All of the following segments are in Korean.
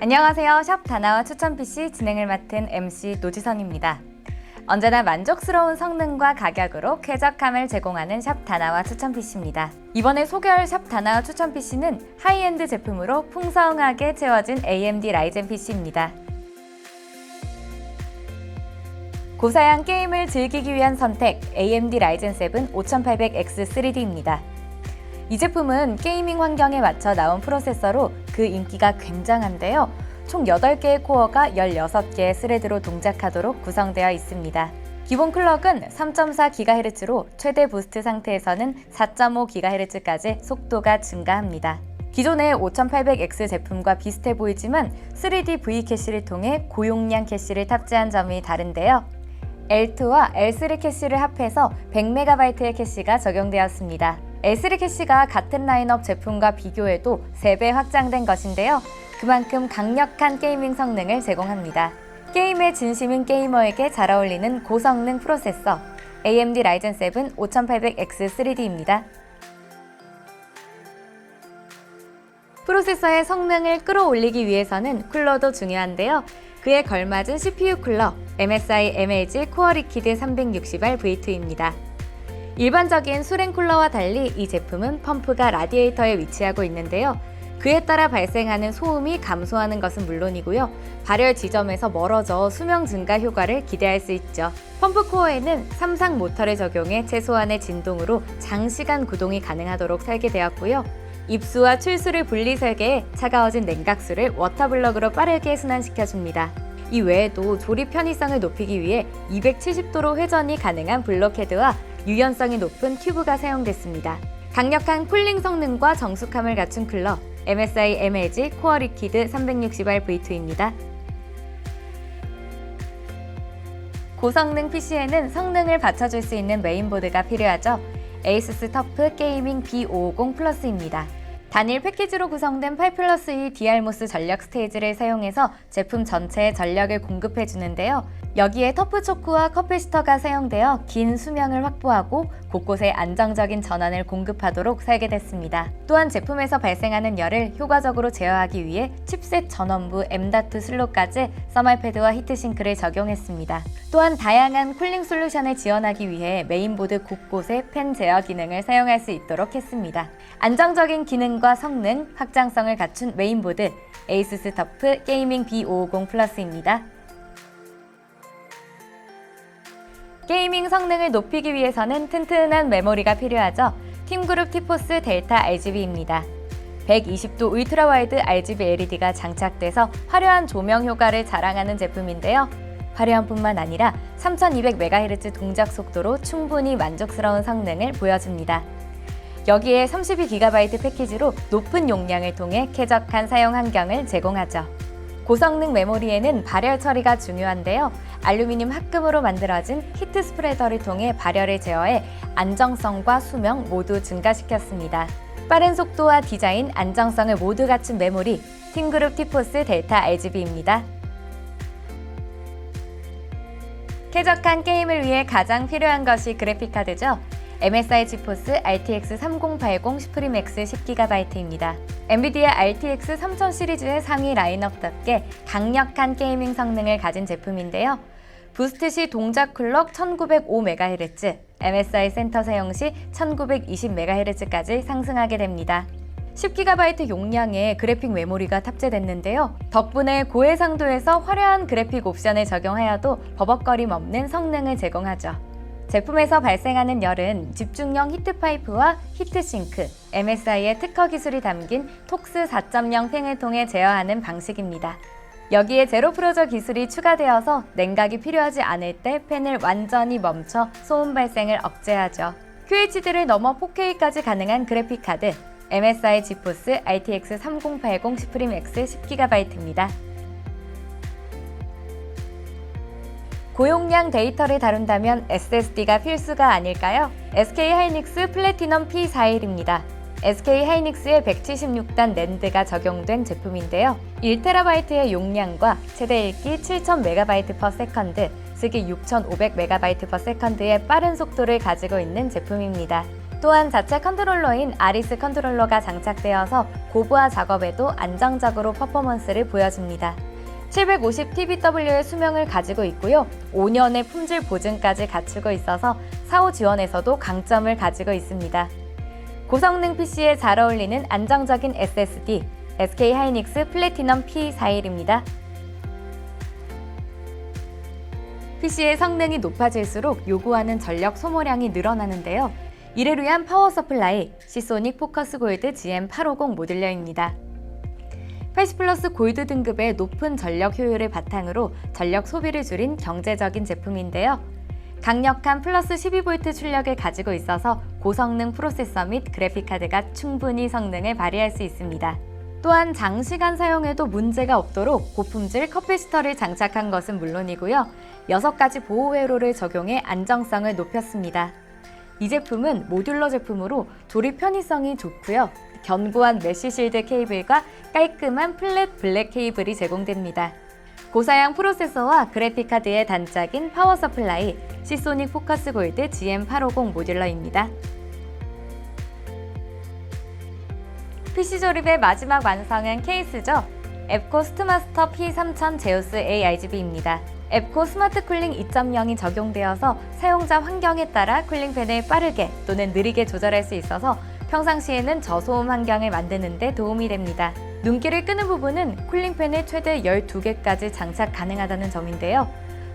안녕하세요. 샵 다나와 추천 PC 진행을 맡은 MC 노지선입니다. 언제나 만족스러운 성능과 가격으로 쾌적함을 제공하는 샵 다나와 추천 PC입니다. 이번에 소개할 샵 다나와 추천 PC는 하이엔드 제품으로 풍성하게 채워진 AMD 라이젠 PC입니다. 고사양 게임을 즐기기 위한 선택 AMD 라이젠 7 5800X3D입니다. 이 제품은 게이밍 환경에 맞춰 나온 프로세서로 그 인기가 굉장한데요. 총 8개의 코어가 16개의 스레드로 동작하도록 구성되어 있습니다. 기본 클럭은 3.4GHz로 최대 부스트 상태에서는 4.5GHz까지 속도가 증가합니다. 기존의 5800X 제품과 비슷해 보이지만 3D V 캐시를 통해 고용량 캐시를 탑재한 점이 다른데요. L2와 L3 캐시를 합해서 100MB의 캐시가 적용되었습니다. L3 캐시가 같은 라인업 제품과 비교해도 3배 확장된 것인데요. 그만큼 강력한 게이밍 성능을 제공합니다. 게임의 진심인 게이머에게 잘 어울리는 고성능 프로세서 AMD 라이젠 7 5800X3D입니다. 프로세서의 성능을 끌어올리기 위해서는 쿨러도 중요한데요. 그에 걸맞은 CPU 쿨러 MSI MLG 코어 리퀴드 360R V2입니다. 일반적인 수랭 쿨러와 달리 이 제품은 펌프가 라디에이터에 위치하고 있는데요. 그에 따라 발생하는 소음이 감소하는 것은 물론이고요. 발열 지점에서 멀어져 수명 증가 효과를 기대할 수 있죠. 펌프 코어에는 삼상 모터를 적용해 최소한의 진동으로 장시간 구동이 가능하도록 설계되었고요. 입수와 출수를 분리 설계해 차가워진 냉각수를 워터블럭으로 빠르게 순환시켜줍니다. 이 외에도 조립 편의성을 높이기 위해 270도로 회전이 가능한 블록헤드와 유연성이 높은 튜브가 사용됐습니다. 강력한 쿨링 성능과 정숙함을 갖춘 쿨러 MSI MLG 코어 리퀴드 360R V2입니다. 고성능 PC에는 성능을 받쳐줄 수 있는 메인보드가 필요하죠. 에이수스 터프 게이밍 B550 플러스입니다. 단일 패키지로 구성된 8 플러스 2 DR모스 전력 스테이지를 사용해서 제품 전체에 전력을 공급해 주는데요. 여기에 터프 초크와 커플시터가 사용되어 긴 수명을 확보하고 곳곳에 안정적인 전원을 공급하도록 설계됐습니다. 또한 제품에서 발생하는 열을 효과적으로 제어하기 위해 칩셋 전원부 M.2 슬롯까지 서멀패드와 히트싱크를 적용했습니다. 또한 다양한 쿨링 솔루션을 지원하기 위해 메인보드 곳곳에 팬 제어 기능을 사용할 수 있도록 했습니다. 안정적인 기능 과 성능, 확장성을 갖춘 메인보드 에이수스 터프 게이밍 B550 플러스입니다. 게이밍 성능을 높이기 위해서는 튼튼한 메모리가 필요하죠. 팀그룹 티포스 델타 RGB입니다. 120도 울트라 와이드 RGB LED가 장착돼서 화려한 조명 효과를 자랑하는 제품인데요. 화려함뿐만 아니라 3200MHz 동작 속도로 충분히 만족스러운 성능을 보여줍니다. 여기에 32GB 패키지로 높은 용량을 통해 쾌적한 사용 환경을 제공하죠. 고성능 메모리에는 발열 처리가 중요한데요. 알루미늄 합금으로 만들어진 히트 스프레더를 통해 발열을 제어해 안정성과 수명 모두 증가시켰습니다. 빠른 속도와 디자인, 안정성을 모두 갖춘 메모리, 팀그룹 티포스 델타 RGB입니다. 쾌적한 게임을 위해 가장 필요한 것이 그래픽카드죠. MSI 지포스 RTX 3080 슈프림 X 10GB입니다. 엔비디아 RTX 3000 시리즈의 상위 라인업답게 강력한 게이밍 성능을 가진 제품인데요. 부스트 시 동작 클럭 1905MHz, MSI 센터 사용 시 1920MHz까지 상승하게 됩니다. 10GB 용량의 그래픽 메모리가 탑재됐는데요. 덕분에 고해상도에서 화려한 그래픽 옵션을 적용하여도 버벅거림 없는 성능을 제공하죠. 제품에서 발생하는 열은 집중형 히트파이프와 히트싱크, MSI의 특허 기술이 담긴 톡스 4.0 팽을 통해 제어하는 방식입니다. 여기에 제로 프로저 기술이 추가되어서 냉각이 필요하지 않을 때 팬을 완전히 멈춰 소음 발생을 억제하죠. QHD를 넘어 4K까지 가능한 그래픽 카드 MSI 지포스 RTX 3080 슈프림 X 10GB입니다. 고용량 데이터를 다룬다면 SSD가 필수가 아닐까요? SK 하이닉스 플래티넘 P41입니다. SK 하이닉스의 176단 낸드가 적용된 제품인데요. 1TB의 용량과 최대 읽기 7000MB/s, 쓰기 6500MB/s의 빠른 속도를 가지고 있는 제품입니다. 또한 자체 컨트롤러인 아리스 컨트롤러가 장착되어서 고부하 작업에도 안정적으로 퍼포먼스를 보여줍니다. 750TBW의 수명을 가지고 있고요. 5년의 품질 보증까지 갖추고 있어서 사후 지원에서도 강점을 가지고 있습니다. 고성능 PC에 잘 어울리는 안정적인 SSD, SK 하이닉스 플래티넘 P41입니다. PC의 성능이 높아질수록 요구하는 전력 소모량이 늘어나는데요. 이를 위한 파워 서플라이 시소닉 포커스 골드 GM850 모듈러입니다. 80 플러스 골드 등급의 높은 전력 효율을 바탕으로 전력 소비를 줄인 경제적인 제품인데요. 강력한 플러스 12V 출력을 가지고 있어서 고성능 프로세서 및 그래픽카드가 충분히 성능을 발휘할 수 있습니다. 또한 장시간 사용해도 문제가 없도록 고품질 커피시터를 장착한 것은 물론이고요. 6가지 보호 회로를 적용해 안정성을 높였습니다. 이 제품은 모듈러 제품으로 조립 편의성이 좋고요. 견고한 메쉬 실드 케이블과 깔끔한 플랫 블랙 케이블이 제공됩니다. 고사양 프로세서와 그래픽카드의 단짝인 파워 서플라이 시소닉 포커스 골드 GM850 모듈러입니다. PC 조립의 마지막 완성은 케이스죠. 앱코 스트마스터 P3000 제우스 A RGB입니다. 앱코 스마트 쿨링 2.0이 적용되어서 사용자 환경에 따라 쿨링 팬을 빠르게 또는 느리게 조절할 수 있어서 평상시에는 저소음 환경을 만드는 데 도움이 됩니다. 눈길을 끄는 부분은 쿨링팬을 최대 12개까지 장착 가능하다는 점인데요.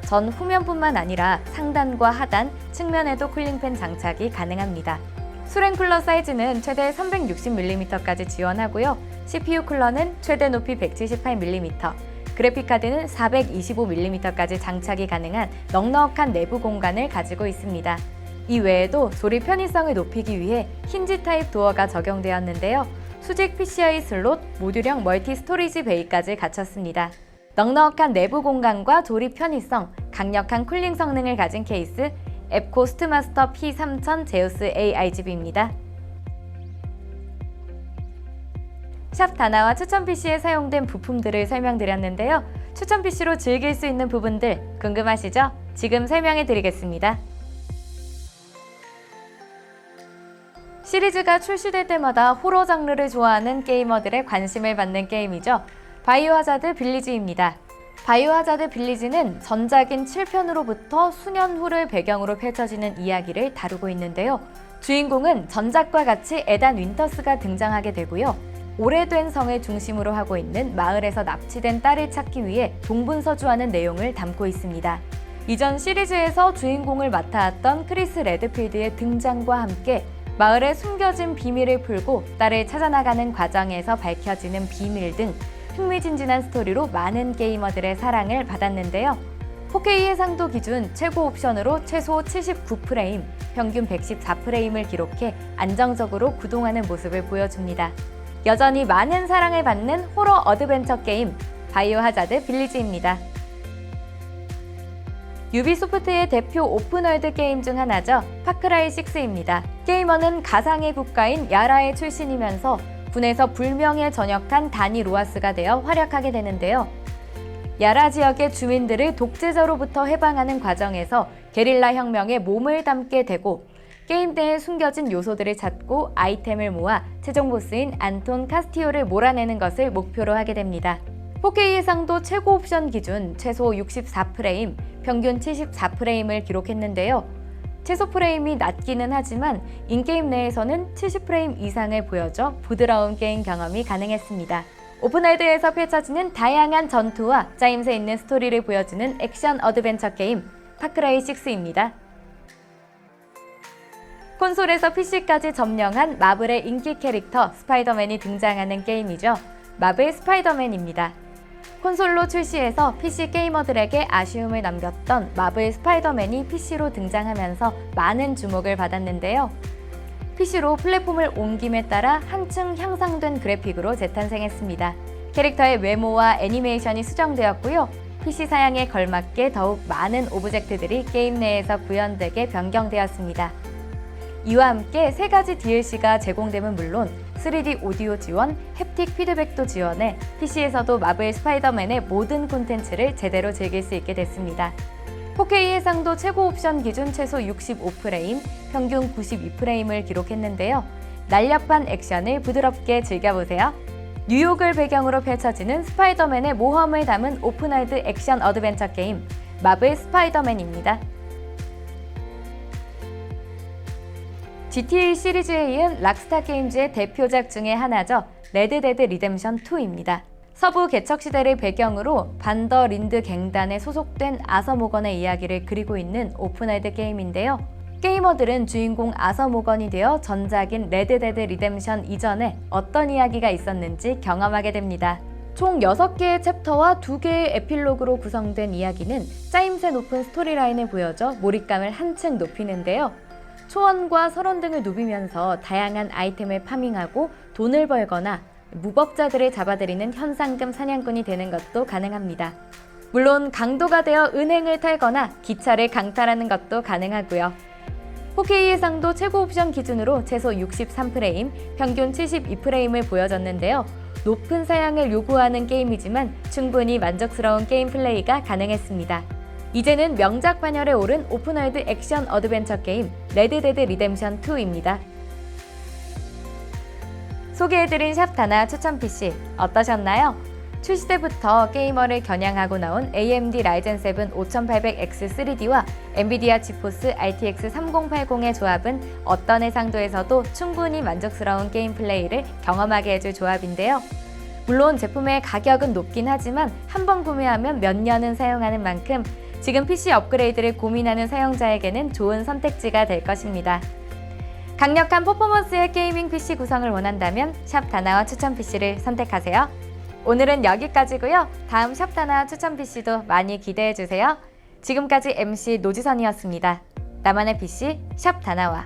전 후면뿐만 아니라 상단과 하단, 측면에도 쿨링팬 장착이 가능합니다. 수랭 쿨러 사이즈는 최대 360mm까지 지원하고요. CPU 쿨러는 최대 높이 178mm, 그래픽카드는 425mm까지 장착이 가능한 넉넉한 내부 공간을 가지고 있습니다. 이 외에도 조립 편의성을 높이기 위해 힌지 타입 도어가 적용되었는데요. 수직 PCI 슬롯, 모듈형 멀티 스토리지 베이까지 갖췄습니다. 넉넉한 내부 공간과 조립 편의성, 강력한 쿨링 성능을 가진 케이스, 앱코 스트마스터 P3000 제우스 A RGB입니다. 샵 다나와 추천 PC에 사용된 부품들을 설명드렸는데요. 추천 PC로 즐길 수 있는 부분들 궁금하시죠? 지금 설명해 드리겠습니다. 시리즈가 출시될 때마다 호러 장르를 좋아하는 게이머들의 관심을 받는 게임이죠. 바이오 하자드 빌리지입니다. 바이오 하자드 빌리지는 전작인 7편으로부터 수년 후를 배경으로 펼쳐지는 이야기를 다루고 있는데요. 주인공은 전작과 같이 에단 윈터스가 등장하게 되고요. 오래된 성을 중심으로 하고 있는 마을에서 납치된 딸을 찾기 위해 동분서주하는 내용을 담고 있습니다. 이전 시리즈에서 주인공을 맡아왔던 크리스 레드필드의 등장과 함께 마을에 숨겨진 비밀을 풀고 딸을 찾아나가는 과정에서 밝혀지는 비밀 등 흥미진진한 스토리로 많은 게이머들의 사랑을 받았는데요. 4K 해상도 기준 최고 옵션으로 최소 79프레임, 평균 114프레임을 기록해 안정적으로 구동하는 모습을 보여줍니다. 여전히 많은 사랑을 받는 호러 어드벤처 게임 바이오 하자드 빌리지입니다. 유비소프트의 대표 오픈월드 게임 중 하나죠. 파크라이 6입니다. 게이머는 가상의 국가인 야라의 출신이면서 군에서 불명예 전역한 다니 로아스가 되어 활약하게 되는데요. 야라 지역의 주민들을 독재자로부터 해방하는 과정에서 게릴라 혁명에 몸을 담게 되고 게임 내에 숨겨진 요소들을 찾고 아이템을 모아 최종 보스인 안톤 카스티오를 몰아내는 것을 목표로 하게 됩니다. 4K 해상도 최고 옵션 기준 최소 64프레임, 평균 74프레임을 기록했는데요. 최소 프레임이 낮기는 하지만 인게임 내에서는 70프레임 이상을 보여줘 부드러운 게임 경험이 가능했습니다. 오픈월드에서 펼쳐지는 다양한 전투와 짜임새 있는 스토리를 보여주는 액션 어드벤처 게임 파크라이 6입니다. 콘솔에서 PC까지 점령한 마블의 인기 캐릭터 스파이더맨이 등장하는 게임이죠. 마블 스파이더맨입니다. 콘솔로 출시해서 PC 게이머들에게 아쉬움을 남겼던 마블 스파이더맨이 PC로 등장하면서 많은 주목을 받았는데요. PC로 플랫폼을 옮김에 따라 한층 향상된 그래픽으로 재탄생했습니다. 캐릭터의 외모와 애니메이션이 수정되었고요. PC 사양에 걸맞게 더욱 많은 오브젝트들이 게임 내에서 구현되게 변경되었습니다. 이와 함께 세 가지 DLC가 제공됨은 물론 3D 오디오 지원, 햅틱 피드백도 지원해 PC에서도 마블 스파이더맨의 모든 콘텐츠를 제대로 즐길 수 있게 됐습니다. 4K 해상도 최고 옵션 기준 최소 65프레임, 평균 92프레임을 기록했는데요. 날렵한 액션을 부드럽게 즐겨보세요. 뉴욕을 배경으로 펼쳐지는 스파이더맨의 모험을 담은 오픈월드 액션 어드벤처 게임 마블 스파이더맨입니다. GTA 시리즈에 이은 락스타 게임즈의 대표작 중의 하나죠. 레드데드 리뎀션 2입니다. 서부 개척 시대를 배경으로 반더 린드 갱단에 소속된 아서 모건의 이야기를 그리고 있는 오픈월드 게임인데요. 게이머들은 주인공 아서 모건이 되어 전작인 레드데드 리뎀션 이전에 어떤 이야기가 있었는지 경험하게 됩니다. 총 6개의 챕터와 2개의 에필로그로 구성된 이야기는 짜임새 높은 스토리라인을 보여줘 몰입감을 한층 높이는데요. 초원과 설원 등을 누비면서 다양한 아이템을 파밍하고 돈을 벌거나 무법자들을 잡아들이는 현상금 사냥꾼이 되는 것도 가능합니다. 물론 강도가 되어 은행을 털거나 기차를 강탈하는 것도 가능하고요. 4K 해상도 최고 옵션 기준으로 최소 63프레임, 평균 72프레임을 보여줬는데요. 높은 사양을 요구하는 게임이지만 충분히 만족스러운 게임 플레이가 가능했습니다. 이제는 명작 반열에 오른 오픈월드 액션 어드벤처 게임 레드데드 리뎀션 2입니다. 소개해드린 샵다나 추천 PC 어떠셨나요? 출시 때부터 게이머를 겨냥하고 나온 AMD 라이젠 7 5800X3D와 엔비디아 지포스 RTX 3080의 조합은 어떤 해상도에서도 충분히 만족스러운 게임 플레이를 경험하게 해줄 조합인데요. 물론 제품의 가격은 높긴 하지만 한 번 구매하면 몇 년은 사용하는 만큼 지금 PC 업그레이드를 고민하는 사용자에게는 좋은 선택지가 될 것입니다. 강력한 퍼포먼스의 게이밍 PC 구성을 원한다면 샵 다나와 추천 PC를 선택하세요. 오늘은 여기까지고요. 다음 샵 다나 추천 PC도 많이 기대해 주세요. 지금까지 MC 노지선이었습니다. 나만의 PC 샵 다나와